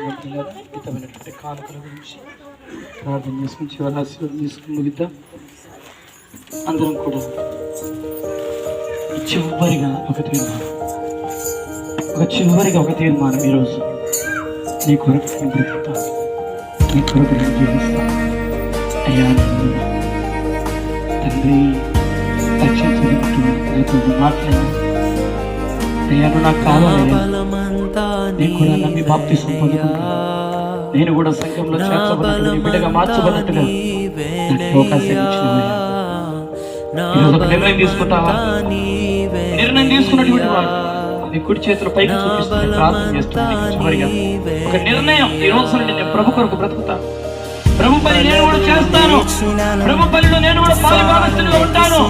అందరూ కూర్చున్న పిల్లలు మితమైనటువంటి కానుకల గురించి ప్రార్థన చేసుకుని చివరి ఆశీర్వాదం తీసుకుని ముగిద్దాం. అందరం కూడా చివరిగా ఒక తీర్మానం ఒక చివరిగా ఒక తీర్మానం ఈరోజు నీ కొరకు నేను బ్రతుకుతాను నీ కొరకు నేను జీవిస్తాను అయ్యా తండ్రి రక్షించబడుతుంది మాట్లాడి. అయ్యా నువ్వు నాకు కావాలి నేను కూడా నమ్మి బాప్తిసం పొందుకుంటాను నేను కూడా సంఘంలో చేర్చబడినట్టు బిడ్డగా మార్చబడినట్టుగా నిర్ణయం తీసుకుంటావా? నిర్ణయం తీసుకున్నటువంటి వాడు. నీ కుడి చేతులు పైకి చూపిస్తుంది ప్రార్థన చేస్తుంది. చివరిగా ఒక నిర్ణయం ఈ రోజు నుండి నేను ప్రభు కొరకు బ్రతుకుతాను. ప్రభు పని నేను కూడా చేస్తాను. ప్రభు పనిలో నేను కూడా పాలి ఉంటాను.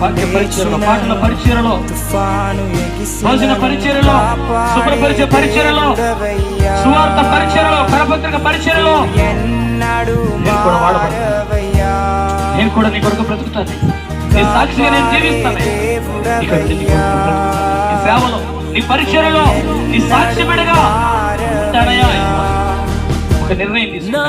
వాక్య పరిచయలో పాటల పరిచయలో. భోజన పరిచయలో శుభ్రపరిచే పరిచయలో సువార్త పరిచయలో కరపత్రిక పరిచయలో. నేను కూడా వాడబడతాను. మారవయ్యా నేను కూడా నీ కొరకు బ్రతుకుతాను. నీ సాక్షిగా నేను జీవిస్తాను. నీ సేవలో నీ పరిచయలో నీ సాక్షి బిడగా ఒక నిర్ణయం తీసుకున్నాను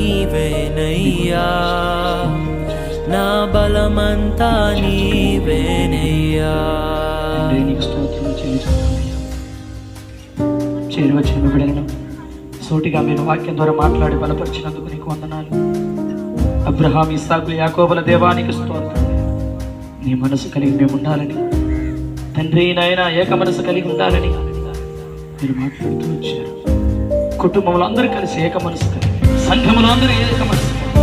నీవేనయ్యా నా బలమంతా నీవేనయ్యా తండ్రి, నీకు బిడ్డలను సూటిగా మీరు వాక్యం ద్వారా మాట్లాడి బలపరిచినందుకు నీకు వందనాలు. అబ్రహాం ఇస్సాకు యాకోబుల దేవానికి స్తోత్రం. నీ మనసు కలిగి మేము ఉండాలని. తండ్రి నాయన ఏక మనసు కలిగి ఉండాలని. మీరు మాట్లాడుతూ వచ్చారు. కుటుంబంలో అందరూ కలిసి ఏక మనసు సంఘములో అందరూ ఏక మనసు కలిగి.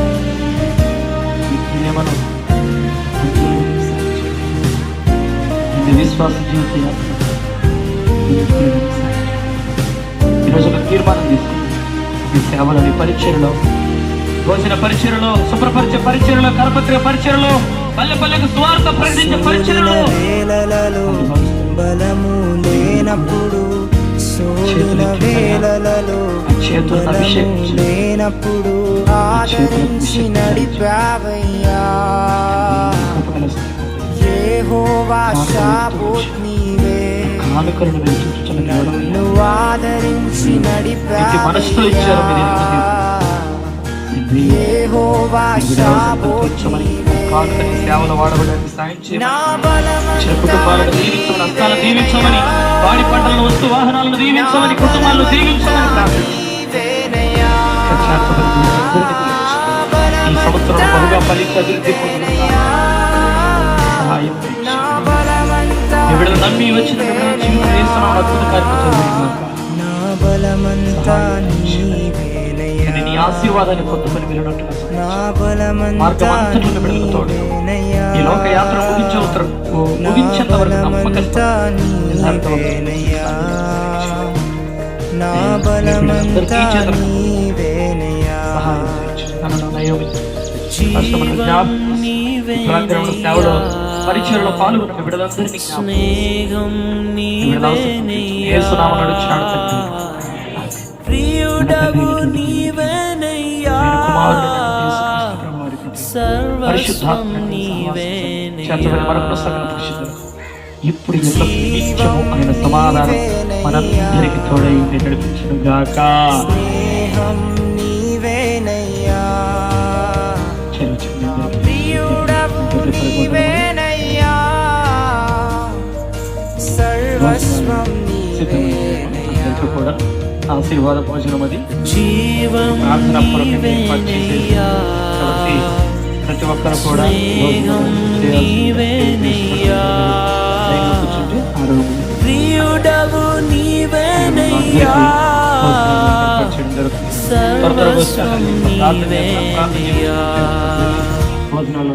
మీ ప్రేమను మంచిగా సాగించండి. మీ విశ్వాస జీవిత. ఈరోజు ఒక తీర్మానం తీసుకుంది మీ సేవలో మీ పరిచయలో భోజన పరిచయలో శుభ్రపరిచే పరిచయలో కరపత్రిక పరిచయలో పల్లె పల్లెకు స్వార్థ ప్రకటించే పరిచయలో బలము లేనప్పుడు చేతులను బలము అభిషేకించు. లేనప్పుడు ఆదరించి. నడిపావయ్యా యెహోవా షాబోత్ నీవే. నన్ను ఆదరించి నడిపావయ్యా సేవలు వాడబడడానికి సాయం చేయమని నా బలమంతా ఇచ్చిన కుటుంబాలను దీవించమని హస్తాలను దీవించమని వాడి పంటలను వస్తు వాహనాలను దీవించమని కుటుంబాలను దీవించమని. ఈ సంవత్సరం బహుగా ఫలిత అభివృద్ధి నమ్మి వచ్చిన జీవితం అద్భుత కార్యక్రమం నా బలమంతా నీవేనయ్యా. ఆశీర్వాదాన్ని పొందుకొని వెళ్ళినట్టుగా యాత్ర ముగించే వరకు ముగించేంత వరకు సేవలో పరిచయంలో పాల్గొన్న బిడ్డలందరినీ స్నేహం ప్రియుడవు నీవే పరిశుద్ధాత్మ చేతబడి మరొకసారి పరిశుద్ధుడు. ఇప్పుడు నిత్యము ఆయన సమాధానం మనందరికి తోడై నడిపించను గాక. కూడా ఆశీర్వాద భోజనం అది. ప్రార్థన పూర్వకంగా ఏర్పాటు చేసేది. కాబట్టి ప్రతి ఒక్కరు కూడా ప్రియుడవు నీవేనయ్యా భోజనాలు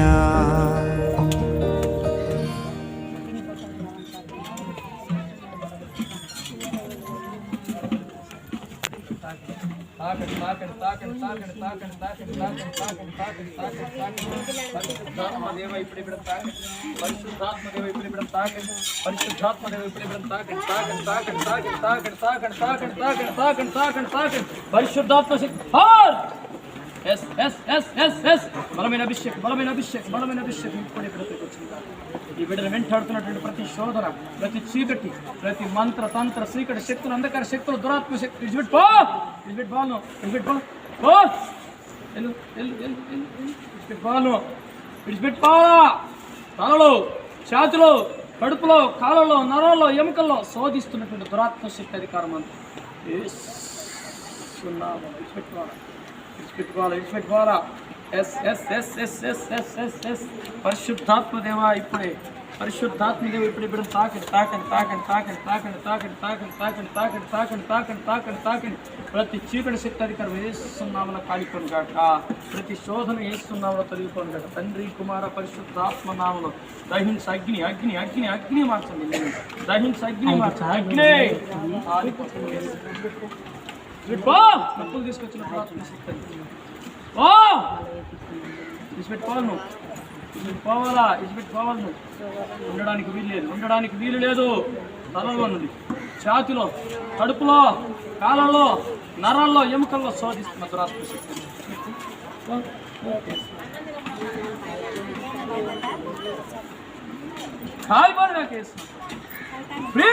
తాకండి తాకండి తాకండి తాకండి తాకండి తాకండి తాకండి తాకండి పరిశుద్ధాత్మ ఇప్పుడు ఇప్పుడు తాకండి ఇప్పుడు ఇప్పుడు తాకండి ఇప్పుడు ఇప్పుడు తాకండి తాకండి తాకండి తాకండి తాకండి తాకండి తాకండి తాకండి తాకండి తాకండి పరిశుద్ధాత్మ శక్తి హార్ ఎస్ ఎస్ ఎస్ ఎస్ ఎస్ బలమైన అభిషేక్ బలమైన అభిషేక్ బలమైన అభిషేక్ ఇప్పుడు ఇక్కడికి వచ్చింది ఈ బిడ్డను వెంటాడుతున్నటువంటి ప్రతి శోధన ప్రతి చీకటి ప్రతి మంత్ర తంత్ర చీకటి శక్తులు అంధకార శక్తులు దురాత్మ శక్తి విడిచిపెట్టి బా విడిచిపెట్టి బాను విడిచిపెట్టి బా పో. వెళ్ళు వెళ్ళు వెళ్ళు వెళ్ళు విడిచిపెట్టి బాను విడిచిపెట్టి పోవాలా తలలో చేతిలో కడుపులో కాళ్ళలో నరాల్లో ఎముకల్లో శోధిస్తున్నటువంటి దురాత్మ శక్తి అధికారం అంతా. విడిచిపెట్టుకోవాలా విడిచిపెట్టుకోవాలా విడిచిపెట్టుకోవాలా ఎస్ ఎస్ ఎస్ ఎస్ ఎస్ ఎస్ ఎస్ ఎస్ పరిశుద్ధాత్మ దేవా ఇప్పుడే పరిశుద్ధాత్మ దేవ ఇప్పుడు ఇప్పుడు తాకండి తాకండి తాకండి తాకండి తాకండి తాకండి తాకండి తాకండి తాకండి తాకండి తాకండి తాకండి తాకండి ప్రతి చీకటి శక్తి అధికారం వేస్తున్నామని కాలిపోను కాక ప్రతి శోధన వేస్తున్నామని తొలగిపోను కాక తండ్రి కుమార పరిశుద్ధాత్మ నామలో దహించ అగ్ని అగ్ని అగ్ని అగ్ని మార్చండి నేను. దహించ అగ్ని మార్చండి అగ్ని ఆరిపోతుంది. విడిపో తప్పులు తీసుకొచ్చిన ప్రార్థన శక్తి ఓ! ఇసిపెట్టుకోవాలి నువ్వు. ఇసిపెట్టుకోవాలా ఇసిపెట్టుకోవాలి నువ్వు. ఉండడానికి వీలు లేదు. ఉండడానికి వీలు లేదు. తలలో నుండి. ఛాతిలో కడుపులో కాలంలో నరాల్లో ఎముకల్లో శోధిస్తున్న దురాత్మ శక్తి. కాలిపోయి నాకు free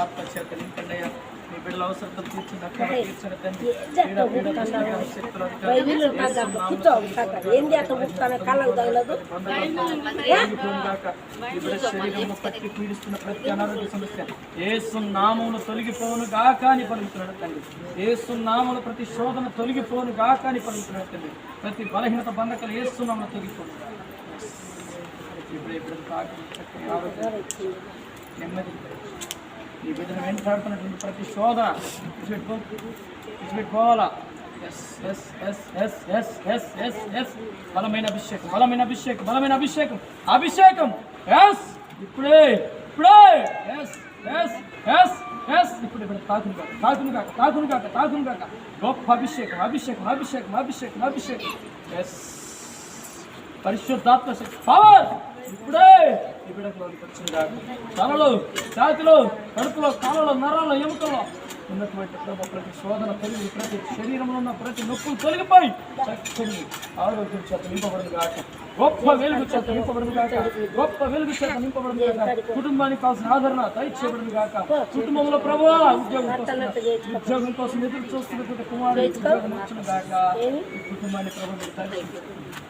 Apa siapa nih, pendayang? బిడ్డల అవసరం తీర్చిందక్క శరీరము పట్టి పీడిస్తున్న ప్రతి అనారోగ్య సమస్య. ఏసునామములు తొలగిపోను గాక పలుకుతున్నాడు తండ్రి. ఏసునామములు ప్రతి శోధన తొలగిపోను గాక పలుకుతున్నాడు తండ్రి. ప్రతి బలహీనత బంధకలు ఏసునామలు తొలగిపోను ఇప్పుడు ఇప్పుడు నెమ్మది. ఈ బిడ్డను వెంటాడుతున్నటువంటి ప్రతి శోధన విడిచిపెట్టుకో విడిచిపెట్టుకోవాలా ఎస్ ఎస్ ఎస్ ఎస్ ఎస్ ఎస్ ఎస్ ఎస్ బలమైన అభిషేకం బలమైన అభిషేకం బలమైన అభిషేకం అభిషేకం. ఎస్ ఇప్పుడే ఇప్పుడే. ఎస్ ఎస్ ఎస్ ఎస్ ఇప్పుడు ఇప్పుడు తాకును కాక తాకును కాక తాకును కాక తాకును కాక. గొప్ప అభిషేకం అభిషేకం అభిషేకం అభిషేకం అభిషేకం. ఎస్ పరిశుద్ధాత్మ శక్తి పవర్ ఇప్పుడే. ఈ బిడ్డకు వచ్చింది? తలలో ఛాతిలో కడుపులో కాలలో నరాల్లో ఎముకల్లో. ఉన్నటువంటి ప్రభు ప్రతి శోధన తొలగి ప్రతి శరీరంలో ఉన్న ప్రతి నొప్పులు తొలగిపోయి చక్కని ఆరోగ్యం చేత నింపబడదు కాక గొప్ప వెలుగు చేత నింపబడదు కాక గొప్ప వెలుగు చేత నింపబడదు కాక కుటుంబానికి కావాల్సిన ఆదరణ దయచేయబడదు కాక కుటుంబంలో ప్రభు ఉద్యోగం కోసం ఉద్యోగం కోసం ఎదురు చూస్తున్నటువంటి కుమారుడు ఉద్యోగం వచ్చిన కాక కుటుంబాన్ని ప్రభుత్వం